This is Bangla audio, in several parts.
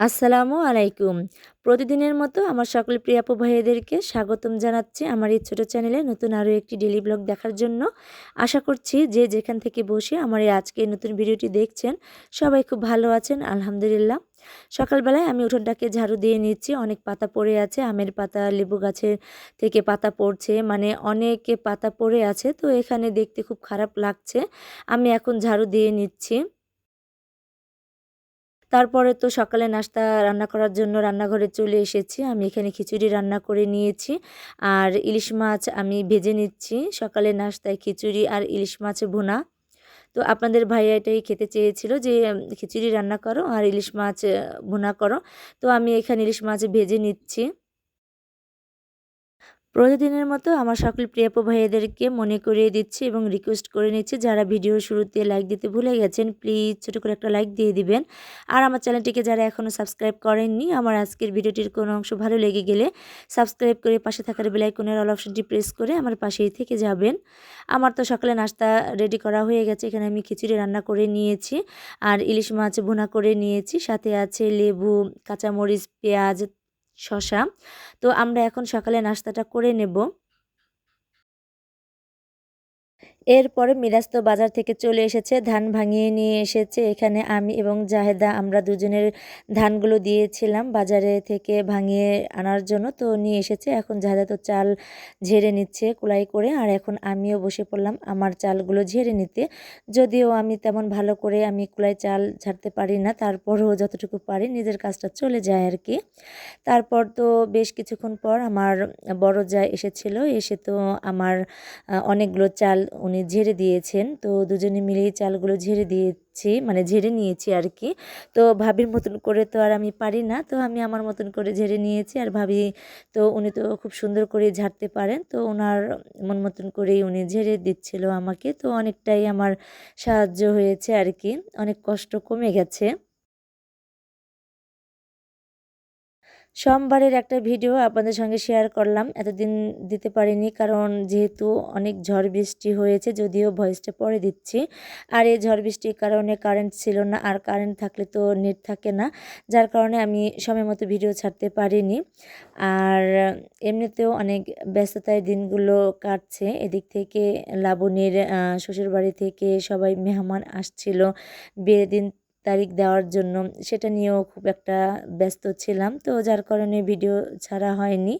আসসালামু আলাইকুম। প্রতিদিনের মতো আমার সকল প্রিয় আপু ভাইদেরকে স্বাগতম জানাচ্ছি আমার এই ছোটো চ্যানেলে নতুন আরও একটি ডেলি ব্লগ দেখার জন্য। আশা করছি যে যেখান থেকে বসে আমার এই আজকে নতুন ভিডিওটি দেখছেন, সবাই খুব ভালো আছেন, আলহামদুলিল্লাহ। সকালবেলায় আমি উঠোনটাকে ঝাড়ু দিয়ে নিচ্ছি, অনেক পাতা পড়ে আছে, আমের পাতা, লেবু গাছের থেকে পাতা পড়ছে মানে অনেক পাতা পড়ে আছে, তো এখানে দেখতে খুব খারাপ লাগছে। আমি এখন ঝাড়ু দিয়ে নিচ্ছি। তারপরে তো সকালে নাস্তা রান্না করার জন্য রান্নাঘরে চলে এসেছি। আমি এখানে খিচুড়ি রান্না করে নিয়েছি। আর ইলিশ মাছ আমি ভেজে নিচ্ছি। সকালে নাস্তায় খিচুড়ি আর ইলিশ মাছ ভুনা। তো আপনাদের ভাইয়া এটাই খেতে চেয়েছিল যে খিচুড়ি রান্না করো আর ইলিশ মাছ ভুনা করো। তো আমি এখানে ইলিশ মাছ ভেজে নিচ্ছি। প্রতিদিনের মতো আমার সকল প্রিয়াপু ভাইয়াদেরকে মনে করিয়ে দিচ্ছি এবং রিকোয়েস্ট করে নিচ্ছি যারা ভিডিওর শুরুতে লাইক দিতে ভুলে গেছেন প্লিজ ছোটো করে একটা লাইক দিয়ে দিবেন। আর আমার চ্যানেলটিকে যারা এখনও সাবস্ক্রাইব করেননি, আমার আজকের ভিডিওটির কোনো অংশ ভালো লেগে গেলে সাবস্ক্রাইব করে পাশে থাকার বেলাইকনের অল অপশনটি প্রেস করে আমার পাশেই থেকে যাবেন। আমার তো সকালে নাস্তা রেডি করা হয়ে গেছে, এখানে আমি খিচুড়ি রান্না করে নিয়েছি, আর ইলিশ মাছ ভুনা করে নিয়েছি। সাথে আছে লেবু, কাঁচামরিচ, পেঁয়াজ শশা। তো আমরা এখন সকালে নাস্তাটা করে নেব। এরপরে মিরাজ তো বাজার থেকে চলে এসেছে, ধান ভাঙিয়ে নিয়ে এসেছে। এখানে আমি এবং জাহেদা আমরা দুজনের ধানগুলো দিয়েছিলাম বাজারে থেকে ভাঙিয়ে আনার জন্য, তো নিয়ে এসেছে। এখন জাহেদা তো চাল ঝেড়ে নিচ্ছে কুলাই করে, আর এখন আমিও বসে পড়লাম আমার চালগুলো ঝেড়ে নিতে। যদিও আমি তেমন ভালো করে আমি কুলাই চাল ঝাড়তে পারি না, তারপরও যতটুকু পারি নিজের কাজটা চলে যায় আর কি। তারপর তো বেশ কিছুক্ষণ পর আমার বড় যা এসেছিল, এসে তো আমার অনেকগুলো চাল উনি উনি ঝেড়ে দিয়েছেন। তো দুজনে মিলেই চালগুলো ঝেড়ে দিয়েছি মানে ঝেড়ে নিয়েছি আর কি। তো ভাবির মতন করে তো আর আমি পারি না, তো আমি আমার মতন করে ঝেড়ে নিয়েছি আর ভাবি তো উনি তো খুব সুন্দর করে ঝাড়তে পারেন। তো ওনার মন মতন করেই উনি ঝেড়ে দিচ্ছিল আমাকে। তো অনেকটাই আমার সাহায্য হয়েছে আর কি, অনেক কষ্ট কমে গেছে। সোমবারের একটা ভিডিও আপনাদের সঙ্গে শেয়ার করলাম। এতদিন দিতে পারিনি কারণ যেহেতু অনেক ঝড় বৃষ্টি হয়েছে, যদিও ভয়েসটা পরে দিচ্ছি। আর এই ঝড় বৃষ্টির কারণে কারেন্ট ছিল না আর কারেন্ট থাকলে তো নেট থাকে না, যার কারণে আমি সময় মতো ভিডিও ছাড়তে পারিনি। আর এমনিতেও অনেক ব্যস্ততায় দিনগুলো কাটছে, এদিক থেকে লাবণীর শ্বশুরবাড়ি থেকে সবাই মেহমান আসছিল। বিয়ের দিন তারিখ দেওয়ার জন্য। সেটা নিয়েও খুব একটা ব্যস্ত ছিলাম। তো যার কারণে ভিডিও ছাড়া হয়নি।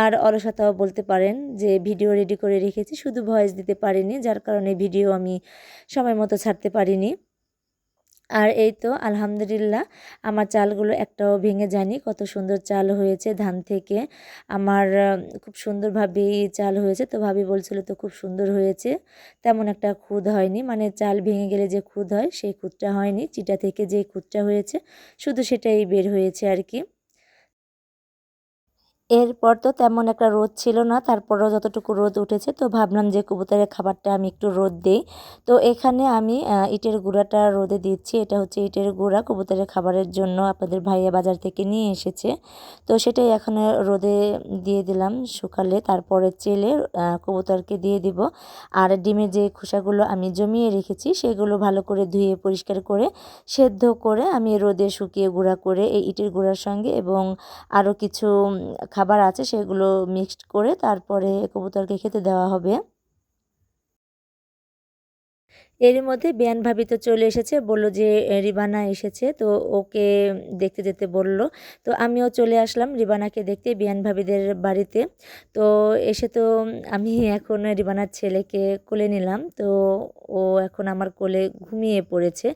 আর অলসতাও বলতে পারেন যে ভিডিও রেডি করে রেখেছি। শুধু ভয়েস দিতে পারিনি, যার কারণে ভিডিও আমি সময় মতো ছাড়তে পারিনি। আর এই তো আলহামদুলিল্লাহ, আমার চালগুলো একটাও ভেঙে জানি কত সুন্দর চাল হয়েছে ধান থেকে। আমার খুব সুন্দরভাবেই চাল হয়েছে। তো ভাবি বলছিল তো খুব সুন্দর হয়েছে। তেমন একটা খুদ হয়নি। মানে চাল ভেঙে গেলে যে খুদ হয়, সেই খুদটা হয়নি। চিটা থেকে যে খুদটা হয়েছে, শুধু সেটাই বের হয়েছে আর কি। এরপর তো তেমন একটা রোদ ছিল না, তারপরও যতটুকু রোদ উঠেছে, তো ভাবলাম যে কবুতরের খাবারটা আমি একটু রোদ দিই। তো এখানে আমি ইটের গুঁড়াটা রোদে দিচ্ছি, এটা হচ্ছে ইটের গুঁড়া, কবুতরের খাবারের জন্য আপনাদের ভাইয়া বাজার থেকে নিয়ে এসেছে। তো সেটাই এখানে রোদে দিয়ে দিলাম শুকালে, তারপরে চেলে কবুতরকে দিয়ে দিব। আর ডিমের যে খোসাগুলো আমি জমিয়ে রেখেছি, সেগুলো ভালো করে ধুয়ে, পরিষ্কার করে, সেদ্ধ করে আমি রোদে শুকিয়ে গুঁড়া করে, এই ইটের গুঁড়ার সঙ্গে এবং আরও কিছু খাবার আছে সেগুলো মিক্সড করে তারপরে কবুতরকে খেতে দেওয়া হবে। এরই মধ্যে বিয়ান ভাবি তো চলে এসেছে, বলল যে রিবানা এসেছে, তো ওকে দেখতে যেতে বলল। তো আমিও চলে আসলাম রিবানাকে দেখতে বিয়ান ভাবিদের বাড়িতে। তো এসে তো আমি এখন রিবানার ছেলেকে কোলে নিলাম, তো ও এখন আমার কোলে ঘুমিয়ে পড়েছে।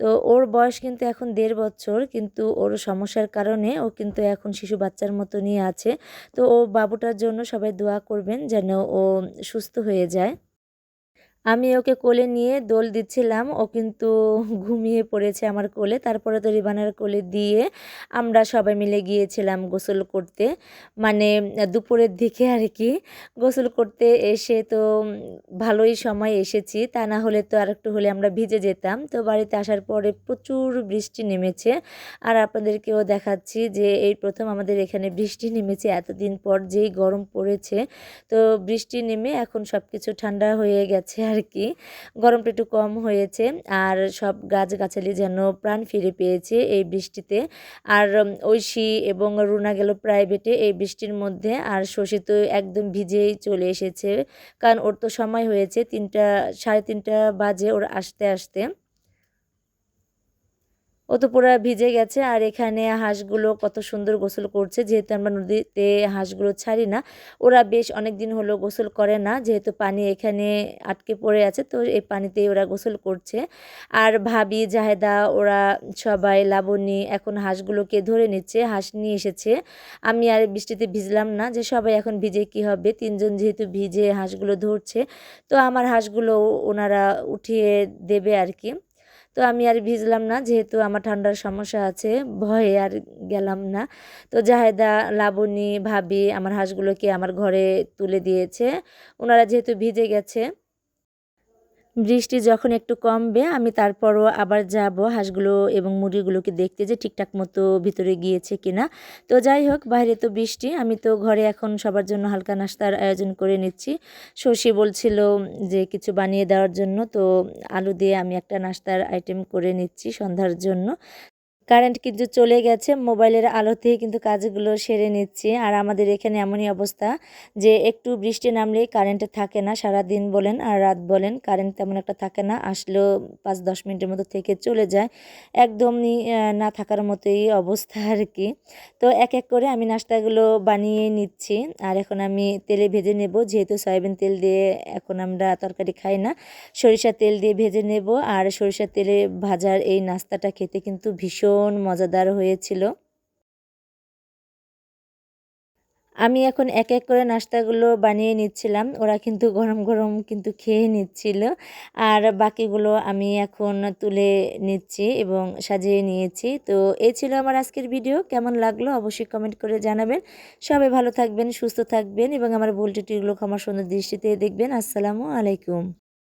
তো ওর বয়স কিন্তু এখন দেড় বছর, কিন্তু ওর সমস্যার কারণে ও কিন্তু এখন শিশু বাচ্চার মতো নিয়ে আছে। তো ও বাবুটার জন্য সবাই দোয়া করবেন যেন ও সুস্থ হয়ে যায়। আমি ওকে কোলে নিয়ে দোল দিচ্ছিলাম। ও কিন্তু ঘুমিয়ে পড়েছে আমার কোলে। তারপরে তো রিবানার কোলে দিয়ে আমরা সবাই মিলে গিয়েছিলাম গোসল করতে। মানে দুপুরের দিকে আর কি গোসল করতে এসে তো ভালোই সময় এসেছি। তা না হলে তো আর একটু হলে আমরা ভিজে যেতাম। তো বাড়িতে আসার পরে প্রচুর বৃষ্টি নেমেছে। আর আপনাদেরকেও দেখাচ্ছি যে এই প্রথম আমাদের এখানে বৃষ্টি নেমেছে এতদিন পর যেই গরম পড়েছে। তো বৃষ্টি নেমে এখন সব কিছু ঠান্ডা হয়ে গেছে আর আর কি গরমটা একটু কম হয়েছে আর সব গাছগাছালি যেন প্রাণ ফিরে পেয়েছে এই বৃষ্টিতে। আর ঐশী এবং রুনা গেল প্রাইভেটে এই বৃষ্টির মধ্যে আর শশী তো একদম ভিজেই চলে এসেছে। কারণ ওর তো সময় হয়েছে তিনটা, সাড়ে তিনটা বাজে ওর আসতে আসতে পুরো ভিজে গেছে আর এখানে হাঁসগুলো কত সুন্দর গোসল করছে। যেহেতু আমরা নদীতে হাঁসগুলো ছাড়ি না, ওরা বেশ অনেক দিন হলো গোসল করে না, যেহেতু পানি এখানে আটকে পড়ে আছে, তো এই পানিতেই ওরা গোসল করছে। আর ভাবি, জাহেদা, ওরা সবাই লাবণী এখন হাঁসগুলোকে ধরে নিচ্ছে, হাঁস নিয়ে এসেছে। আমি আর বৃষ্টিতে ভিজলাম না যে সবাই এখন ভিজে কি হবে, তিনজন যেহেতু ভিজে হাঁসগুলো ধরছে, তো আমার হাঁসগুলো ওনারা উঠিয়ে দেবে আর কি। তো আমি আর ভিজলাম না, যেহেতু আমার ঠান্ডার সমস্যা আছে, ভয়ে আর গেলাম না। তো জাহেদা, লাবণী, ভাবি, আমার হাঁসগুলোকে আমার ঘরে তুলে দিয়েছে। ওনারা যেহেতু ভিজে গেছে বৃষ্টি যখন একটু কমবে, আমি তারপরও আবার যাব হাঁসগুলো এবং মুরগিগুলোকে দেখতে যে ঠিকঠাক মতো ভিতরে গিয়েছে কিনা। তো যাই হোক, বাইরে তো বৃষ্টি, আমি তো ঘরে এখন সবার জন্য হালকা নাস্তার আয়োজন করে নিচ্ছি। শশী বলছিল যে কিছু বানিয়ে দেওয়ার জন্য, তো আলু দিয়ে আমি একটা নাস্তার আইটেম করে নিচ্ছি সন্ধ্যার জন্য। কারেন্ট কিন্তু চলে গেছে, মোবাইলের আলোতেই কিন্তু কাজগুলো সেরে নিচ্ছি। আর আমাদের এখানে এমনই অবস্থা যে একটু বৃষ্টি নামলেই কারেন্ট থাকে না সারা দিন বলেন আর রাত বলেন, কারেন্ট তেমন একটা থাকে না, আসলেও পাঁচ দশ মিনিটের মতো থেকে চলে যায়। একদমই না থাকার মতোই অবস্থা আর কি। তো এক এক করে আমি নাস্তাগুলো বানিয়ে নিচ্ছি। আর এখন আমি তেলে ভেজে নেব, যেহেতু সয়াবিন তেল দিয়ে এখন আমরা তরকারি খাই না, সরিষার তেল দিয়ে ভেজে নেব। আর সরিষার তেলে ভাজার এই নাস্তাটা খেতে কিন্তু ভীষণ ভীষণ মজাদার হয়েছিল। আমি এখন এক এক করে নাস্তাগুলো বানিয়ে নিচ্ছিলাম। ওরা কিন্তু গরম গরম কিন্তু খেয়ে নিচ্ছিল। আর বাকিগুলো আমি এখন তুলে নিচ্ছি এবং সাজিয়ে নিয়েছি। তো এই ছিল আমার আজকের ভিডিও। কেমন লাগল অবশ্যই কমেন্ট করে জানাবেন। সবাই ভালো থাকবেন, সুস্থ থাকবেন এবং আমার ভুল টিটিগুলো আমার সুন্দর দৃষ্টিতে দেখবেন। আসসালামু আলাইকুম।